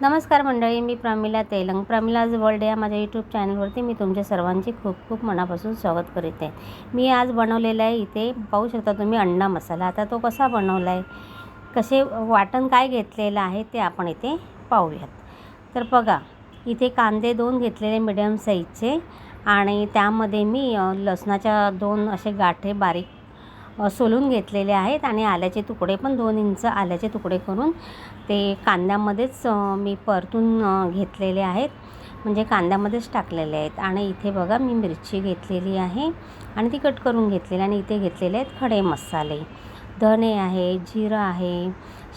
नमस्कार मंडळी मी प्रमिला तेलंग. प्रमिलाज वर्ल्ड या माझ्या यूट्यूब चॅनलवरती मी तुमच्या सर्वांचे खूप खूप मनापासून स्वागत करीत आहे. मी आज बनवलेला आहे इथे पाहू शकता तुम्ही अंडा मसाला. आता तो कसा बनवला आहे कसे वाटण काय घेतलेलं आहे ते आपण इथे पाहूयात. तर बघा इथे कांदे दोन घेतलेले मिडियम साईजचे आणि त्यामध्ये मी लसणाच्या दोन असे गाठे बारीक सोलून घेतलेले आहेत आणि आल्याचे तुकडे पण दोन इंच आल्याचे तुकडे करून ते कांद्यामध्येच मी परतून घेतलेले आहेत. म्हणजे कांद्यामध्येच टाकलेले आहेत. आणि इथे बघा मी मिरची घेतलेली आहे आणि ती कट करून घेतलेली आणि इथे घेतलेले आहेत खडे मसाले. धणे आहे जिरं आहे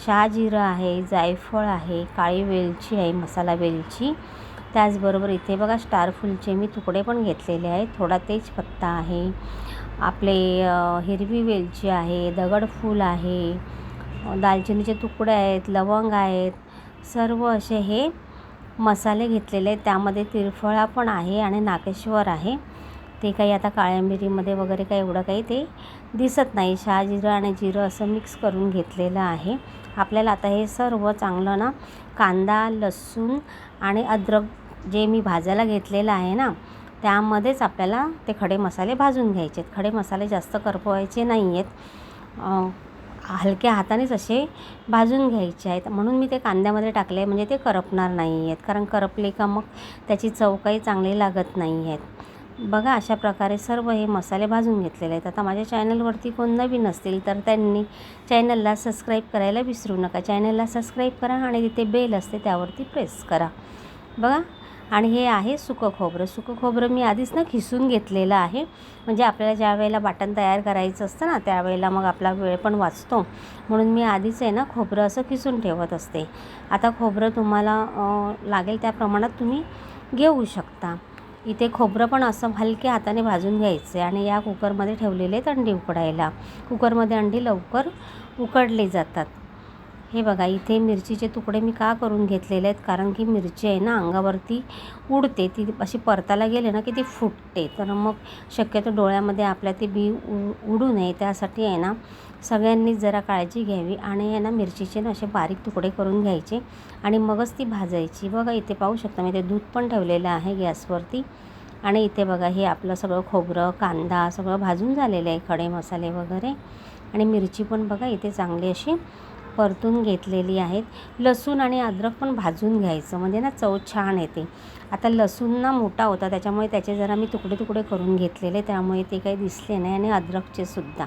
शहाजिरं आहे जायफळ आहे काळी वेलची आहे मसाला वेलची. त्याचबरोबर इथे बघा स्टारफुलचे मी तुकडे पण घेतलेले आहेत. थोडा तेजपत्ता आहे. आपले हिरवी वेलची आहे दगडफूल आहे दालचिनीचे तुकडे आहेत लवंग आहेत सर्व असे हे मसाले घेतलेले आहेत. त्यामध्ये तिरफळा पण आहे आणि नाकेश्वर आहे. ते काही आता काळ्या मिरीमध्ये वगैरे काही एवढं काही ते दिसत नाही. शहाजिरं आणि जिरं असं मिक्स करून घेतलेलं आहे. आपल्याला आता हे सर्व चांगलं ना कांदा लसूण आणि अद्रक जे मी भाजायला घेतलेलं आहे ना त्यामध्येच आपल्याला ते खडे मसाले भाजून घ्यायचे आहेत. खडे मसाले जास्त करपवायचे नाही आहेत हलक्या हातानेच असे भाजून घ्यायचे आहेत. म्हणून मी ते कांद्यामध्ये टाकले म्हणजे ते करपणार नाही आहेत कारण करपले का मग त्याची चव काही चांगली लागत नाही आहेत बघा अशा प्रकारे सर्व हे मसाले भाजून घेतलेले आहेत. आता माझ्या चॅनलवरती कोण नवीन असतील तर त्यांनी चॅनलला सबस्क्राईब करायला विसरू नका. चॅनलला सबस्क्राईब करा आणि तिथे बेल असते त्यावरती प्रेस करा. बघा आणि हे आहे सुकं खोबरं. सुकं खोबरं मी आधीच ना खिसून घेतलेलं आहे. म्हणजे आपल्याला ज्या वेळेला वाटण तयार करायचं असतं ना त्यावेळेला मग आपला वेळ पण वाचतो. म्हणून मी आधीच आहे ना खोबरं असं खिसून ठेवत असते. आता खोबरं तुम्हाला लागेल त्या प्रमाणात तुम्ही घेऊ शकता. इथे खोबरं पण असं हलक्या हाताने भाजून घ्यायचे आणि या कुकरमध्ये ठेवलेले आहेत अंडी उकडायला. कुकरमध्ये अंडी लवकर उकडली जातात. हे बघा इथे मिरचीचे तुकडे मी का करून घेतलेले आहेत? कारण की मिरची आहे ना अंगावरती उडते. ती अशी परताला गेले ना की ती फुटते. तर मग शक्यतो डोळ्यामध्ये आपल्या ती बी उ उडू नये. त्यासाठी आहे ना सगळ्यांनीच जरा काळजी घ्यावी आणि आहे ना मिरचीचे ना असे बारीक तुकडे करून घ्यायचे आणि मगच ती भाजायची. बघा इथे पाहू शकता मी ते दूध पण ठेवलेलं आहे गॅसवरती. आणि इथे बघा हे आपलं सगळं खोबरं कांदा सगळं भाजून झालेलं आहे खडे मसाले वगैरे. आणि मिरची पण बघा इथे चांगली अशी परतून घेतलेली आहेत. लसूण आणि अद्रक पण भाजून घ्यायचं. म्हणजे ना चव छान येते. आता लसूण ना मोठा होता. त्याच्यामुळे त्याचे जरा मी तुकडे तुकडे करून घेतलेले. त्यामुळे ते काही दिसले नाही. आणि अद्रकचे सुद्धा.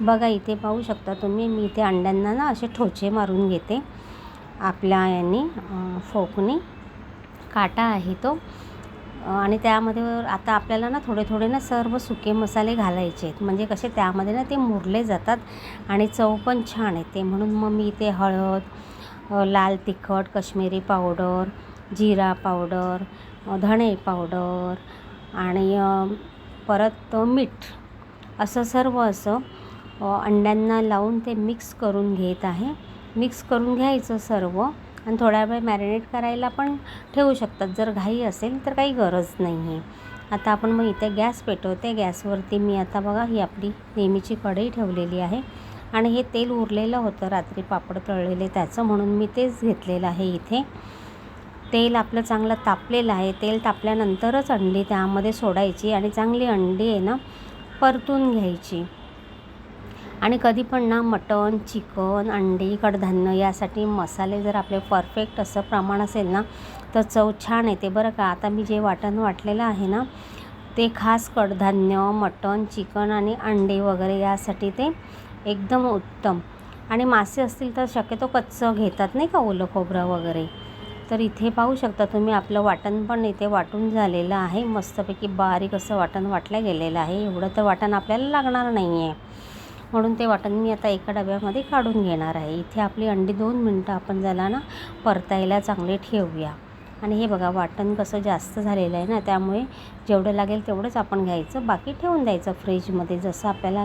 बघा इथे पाहू शकता तुम्ही. मी इथे अंड्यांना ना असे ठोचे मारून घेते. आपल्या यांनी फोकनी. काटा आहे तो. आणि त्यामध्ये आता आपल्याला ना थोडे थोडे ना सर्व सुके मसाले घालायचे आहेत. म्हणजे कसे त्यामध्ये ना ते मुरले जातात आणि चव पण छान येते. म्हणून मग मी इथे हळद लाल तिखट कश्मीरी पावडर जिरा पावडर धणे पावडर आणि परत मीठ असं सर्व असं अंड्यांना लावून ते मिक्स करून घेत आहे. मिक्स करून घ्यायचं सर्व. आणि थोड्या वेळ मॅरिनेट करायला पण ठेवू शकतात. जर घाई असेल तर काही गरज नाही आहे आता आपण मग इथे गॅस पेटवते. गॅसवरती मी आता बघा ही आपली नेहमीची कढई ठेवलेली आहे. आणि हे तेल उरलेलं होतं. रात्री पापड तळलेले त्याचं म्हणून मी तेच घेतलेलं आहे इथे. तेल आपलं चांगलं तापलेलं आहे. तेल तापल्यानंतरच अंडी त्यामध्ये सोडायची आणि चांगली अंडी आहे ना परतून घ्यायची. आणि कधी पण ना मटण चिकन अंडी कडधान्य यासाठी मसाले जर आपले परफेक्ट असं प्रमाण असेल ना तर चव छान येते बरं का. आता मी जे वाटण वाटलेलं आहे ना ते खास कडधान्य मटण चिकन आणि अंडे वगैरे यासाठी ते एकदम उत्तम. आणि मासे असतील तर शक्यतो कच्चं घेतात नाही का ओलं खोबरं वगैरे. तर इथे पाहू शकता तुम्ही आपलं वाटण पण इथे वाटून झालेलं आहे. मस्तपैकी बारीक असं वाटण वाटलं गेलेलं आहे. एवढं तर वाटण आपल्याला लागणार नाही आहे म्हणून ते वाटण मी आता एका डब्यामध्ये काढून घेणार आहे. इथे आपली अंडी दोन मिनटं आपण ज्याला ना परतायला चांगले ठेवूया. आणि हे बघा वाटण कसं जास्त झालेलं आहे ना त्यामुळे जेवढं लागेल तेवढंच आपण घ्यायचं. बाकी ठेवून द्यायचं फ्रीजमध्ये जसं आपल्याला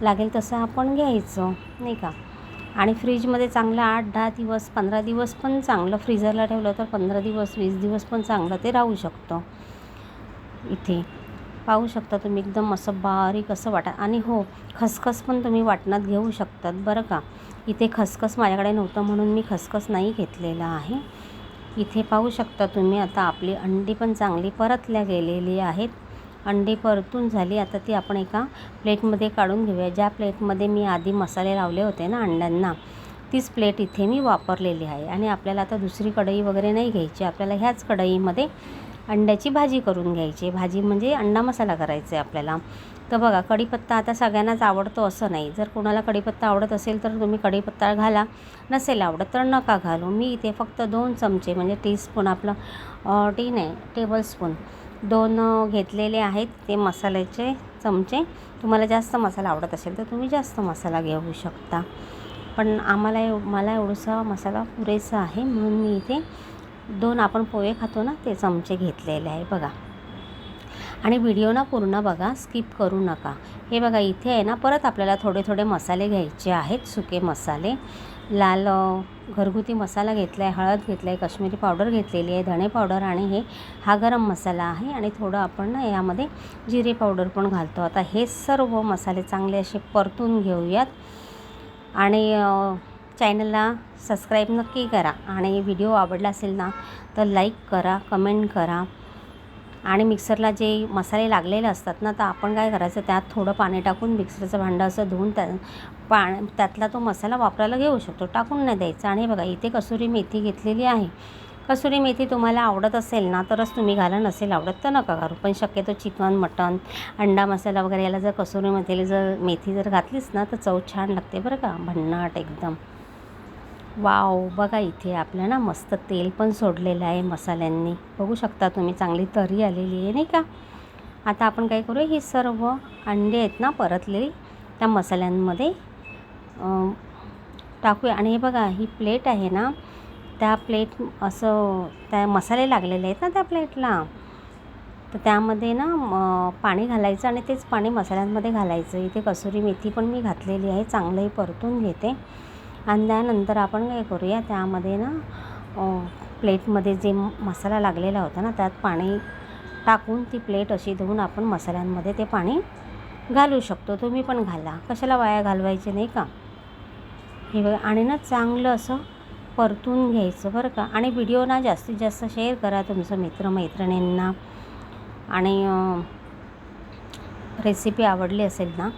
लागेल तसं आपण घ्यायचं नाही का? आणि फ्रीजमध्ये चांगलं आठ दहा दिवस पंधरा दिवस पण चांगलं फ्रीजरला ठेवलं तर पंधरा दिवस वीस दिवस पण चांगलं ते राहू शकतं. इथे पाहू शकता तुम्ही एकदम असं बारीक असं वाटा. आणि हो खसखस पण तुम्ही वाटणात घेऊ शकतात बरं का. इथे खसखस माझ्याकडे नव्हतं म्हणून मी खसखस नाही घेतलेलं आहे. इथे पाहू शकता तुम्ही आता आपली अंडी पण चांगली परतल्या गेलेली आहेत. अंडी परतून झाली. आता ती आपण एका प्लेटमध्ये काढून घेऊया. ज्या प्लेटमध्ये मी आधी मसाले लावले होते ना अंड्यांना तीच प्लेट इथे मी वापरलेली आहे. आणि आपल्याला आता दुसरी कढई वगैरे नाही घ्यायची. आपल्याला ह्याच कढईमध्ये अंड्याची भाजी करून घ्यायची. भाजी म्हणजे अंडा मसाला करायचा आहे आपल्याला. तर बघा कढीपत्ता आता सगळ्यांनाच आवडतो असं नाही. जर कोणाला कढीपत्ता आवडत असेल तर तुम्ही कढीपत्ता घाला. नसेल आवडत तर नका घालू. मी इथे फक्त दोन चमचे म्हणजे टीस्पून आपलं टी नाही टेबलस्पून दोन घेतलेले आहेत ते मसाल्याचे चमचे. तुम्हाला जास्त मसाला आवडत असेल तर तुम्ही जास्त मसाला घेऊ शकता. पण आम्हाला एव मला एवढंसा मसाला पुरेसा आहे म्हणून मी इथे दोन आपण पोहे खातो ना ते चमचे घेतलेले आहे बघा. आणि व्हिडिओ ना पूर्ण बघा स्किप करू नका. हे बघा इथे आहे ना परत आपल्याला थोडे थोडे मसाले घ्यायचे आहेत सुके मसाले. लाल घरगुती मसाला घेतला आहे हळद घेतला आहे कश्मीरी पावडर घेतलेली आहे धणे पावडर आणि हे हा गरम मसाला आहे. आणि थोडं आपण ना यामध्ये जिरे पावडर पण घालतो. आता हे सर्व मसाले चांगले असे परतून घेऊयात. आणि चॅनलला सबस्क्राईब नक्की करा आणि व्हिडिओ आवडला असेल ना तर लाईक करा कमेंट करा. आणि मिक्सरला जे मसाले लागलेले असतात ना तर आपण काय करायचं त्यात थोडं पाणी टाकून मिक्सरचं भांडं असं धुवून त्या पा त्यातला तो मसाला वापरायला घेऊ शकतो. टाकून नाही द्यायचा. आणि बघा इथे कसुरी मेथी घेतलेली आहे. कसुरी मेथी तुम्हाला आवडत असेल ना तरच तुम्ही घाला नसेल आवडत तर नका घालू. पण शक्यतो चिकन मटन अंडा मसाला वगैरे याला जर कसुरी मेथीला जर मेथी जर घातलीच ना तर चव छान लागते बरं का. भन्नाट एकदम. वाव बघा इथे आपलं ना मस्त तेल पण सोडलेलं आहे मसाल्यांनी. बघू शकता तुम्ही चांगली तरी आलेली आहे नाही का? आता आपण काय करू ही सर्व अंडे आहेत ना परतलेली त्या मसाल्यांमध्ये टाकूया. आणि हे बघा ही प्लेट आहे ना त्या प्लेट असं त्या मसाले लागलेले आहेत ना त्या प्लेटला. तर त्यामध्ये ना पाणी घालायचं आणि तेच पाणी मसाल्यांमध्ये घालायचं. इथे कसुरी मेथी पण मी घातलेली आहे चांगलंही परतून घेते. आणि त्यानंतर आपण काय करूया त्यामध्ये ना प्लेटमध्ये जे मसाला लागलेला होता ना त्यात पाणी टाकून ती प्लेट अशी धुवून आपण मसाल्यांमध्ये ते पाणी घालू शकतो. तुम्ही पण घाला. कशाला वाया घालवायचे नाही का? हे बघा आणि ना चांगलं असं परतून घ्यायचं बरं का. आणि व्हिडिओ ना जास्तीत जास्त शेअर करा तुमचं मित्रमैत्रिणींना. आणि रेसिपी आवडली असेल ना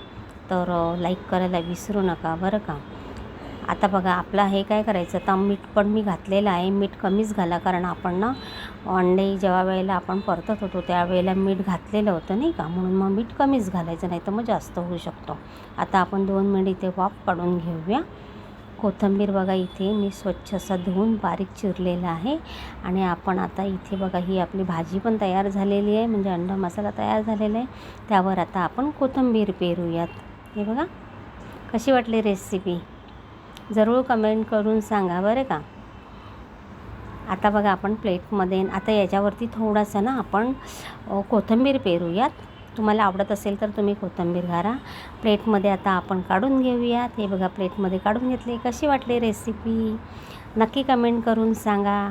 तर लाईक करायला विसरू नका बरं का. आता बघा आपलं हे काय करायचं? आता मीठ पण मी घातलेलं आहे. मीठ कमीच घाला कारण आपण ना अंडे जेव्हा वेळेला आपण परतत होतो त्यावेळेला मीठ घातलेलं होतं नाही का? म्हणून मग मीठ कमीच घालायचं नाही तर मग जास्त होऊ शकतो. आता आपण दोन मिनिट इथे वाफ काढून घेऊया. कोथिंबीर बघा इथे मी स्वच्छ असं धुवून बारीक चिरलेलं आहे. आणि आपण आता इथे बघा ही आपली भाजी पण तयार झालेली आहे. म्हणजे अंडा मसाला तयार झालेला आहे. त्यावर आता आपण कोथिंबीर पेरूयात. हे बघा कशी वाटली रेसिपी जरूर कमेंट करून सांगा बरं का? आता बघा आपण प्लेटमध्ये आता याच्यावरती थोडासा ना आपण कोथिंबीर पेरूयात. तुम्हाला आवडत असेल तर तुम्ही कोथिंबीर घाला. प्लेटमध्ये आता आपण काढून घेऊयात. हे बघा प्लेटमध्ये काढून घेतले. कशी वाटली रेसिपी नक्की कमेंट करून सांगा.